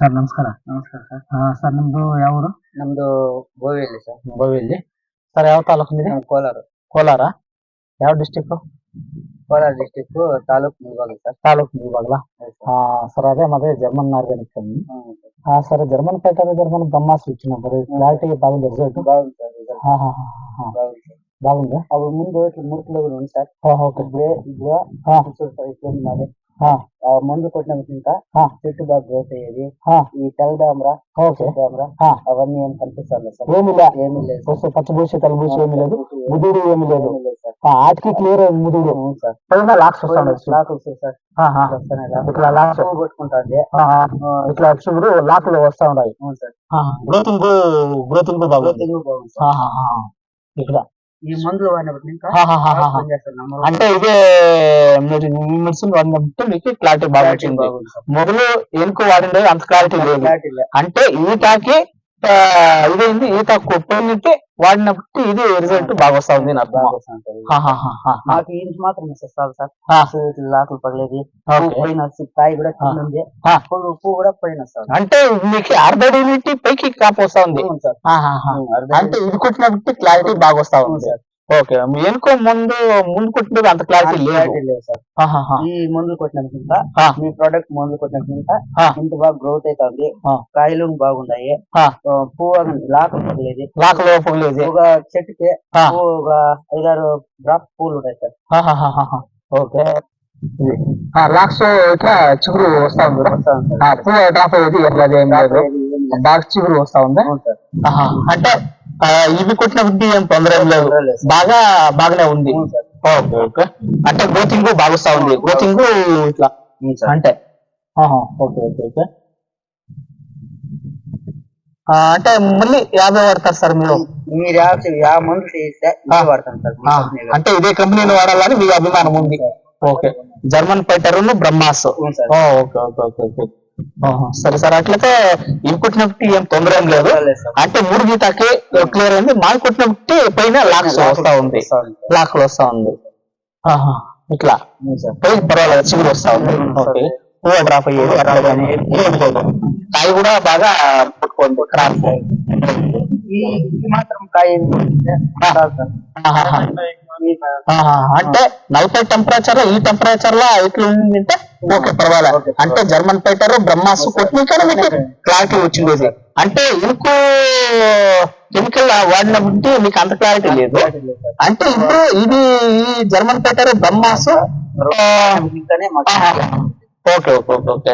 Sir ನಮಸ್ಕಾರ ನಮಸ್ಕಾರ sir ಆ, ಸರ್ ನಿಮ್ದು ಯಾವ ಊರು ನಮ್ದು ಗೋವಿಯಲ್ಲಿ ಸರ್ ಗೋವಿಯಲ್ಲಿ ಸರ್ ಯಾವ ತಾಲೂಕು ನಿಮಗೆ ನಮ್ಮ ಕೋಲಾರ ಕೋಲಾರ ಯಾವ district Kolar district taluk Mulbagal sir taluk ಇವಾಗಲ sir ಅದೇ ಮತ್ತೆ German organic company hmm sir. సరే జర్మన్ పెట్టారు జర్మన్ బ్రహ్మాస్ ఇచ్చినప్పుడు క్లారిటీ బాగుంది రిజల్ట్ బాగుంది సార్ రిజల్ట్ బాగుంది సార్ బాగుందా అప్పుడు ముందు ఇట్లా మురుకులో కూడా ఉంది సార్ ఓకే ఇప్పుడే ఇప్పుడు ఆ. చూడు సార్ ఇట్లా ఉంది మాది ఆ. ఆ మందు కొట్టినప్పుడు ఇంకా. చెట్టు బాగా గ్రోత్ అయ్యేది. ఈ తెల్లదామరా దామరా ఆ. అవన్నీ ఏం కనిపిస్తుంది సార్ ఏమీ ఏమీ లేదు పచ్చబూసి తలబూసి ఏమీ లేదు. ముదుడు ఏమీ లేదు. ఏమీ లేదు సార్. ఆ, ఆటికి క్లియర్ ముదుడు సార్. పైన లాక్స్ లాక్ వస్తుంది సార్. ఇట్లా లాక్స్ పువ్వు కొట్టుకుంటుంది ఇట్లా షుగర్ లాక్లు వస్తా ఉన్నాయి. అవును సార్. గ్రోతింగ్ బాగుంది. ఇక్కడ ఈ మందులు. అంటే ఇదే మీరు మెడిసిన్ వాడినప్పుడు మీకు క్లారిటీ బాగా వచ్చింది. మొదలు ఎనుక వాడింది అంత క్లారిటీ లేదు. అంటే ఈటాకి ఆ, ఇదేంది ఈత కొట్టినట్టే వాడినప్పుడు ఇది రిజల్ట్ బాగా నాకు. వస్తుంది ఇది. నాకు ఈ ఇంచు మాత్రం ఇస్తే చాలు సార్. ఇట్లా పువ్వు పైన కాయ కూడా కింద ఉంది. పువ్వు కూడా పైన వస్తుంది అంటే మీకు అర్ధడినిటీ పైకి క్రాప్ వస్తా ఉంది అంటే ఇది కొట్టినప్పుడు క్లారిటీ బాగా వస్తా ఉంది సార్. ఓకే. ఎనుకో ముందు ముందు కొట్టినప్పుడు అంత క్లారిటీ లేదు. లేదు సార్. ఈ మందులు ఆ. మీ ప్రోడక్ట్ మందులు ఆ. ఇంత బాగా గ్రోత్ అవుతుంది. కాయలు బాగున్నాయి. పువ్వు లాకులు పగలేదు లాకలో పోలేదు. ఒక చెట్టుకి ఒక ఐదారు డ్రాప్ పూలు ఉంటాయి సార్. ఓకే. ఇట్లా చిగురు వస్తా ఉంది. పువ్వు డ్రాప్ అయ్యేది ఎట్లా లేదు. బాగా చిగురు వస్తా ఉంది. అంటే ఇవి కొట్టిన బుద్ధి ఏం తొందర లేదు. బాగా బాగానే ఉంది. Okay okay. అంటే గ్రోతింగ్ బాగా వస్తా ఉంది గ్రోతింగ్ ఇట్లా. అంటే. Okay okay okay. అంటే మళ్ళీ యాభై వాడతారు సార్ మీరు? మీరు యాభై మందు చేస్తే వాడతాను సార్. అంటే ఇదే కంపెనీని వాడాలని మీ అభిమానం ఉంది. Okay. German fighter Brahmas. Okay okay okay okay. సరే సార్. అట్లయితే ఇవి కొట్టినప్పుడు ఏం తొందర ఏం లేదు. అంటే మూడు గీతాకి క్లియర్ అయింది. మాకు కొట్టినప్పుడు పైన లాక్స్ వస్తా ఉంది. ఉంది. లాక్లు వస్తా ఉంది. ఆహా, ఇట్లా. అవును సార్. పై పర్వాలేదు చిగురు వస్తా ఉంది. ఓకే. పువ్వు డ్రాప్ అయ్యేది అట్లా కానీ కాయ కూడా బాగా పుట్టుకోండి మాత్రం కాయ ఆహా, అంటే నలభై టెంపరేచర్ ఈ టెంపరేచర్లో ఇట్లా ఉండింటే ఓకే పర్వాలేదు. అంటే జర్మన్ పైటర్ బ్రహ్మాస్ కొట్టిన మీకు క్లారిటీ వచ్చింది అంటే ఇంకో కెమికల్ వాడినప్పుడు మీకు అంత క్లారిటీ లేదు. అంటే ఇప్పుడు ఇది ఈ German fighter Brahmas okay okay okay okay.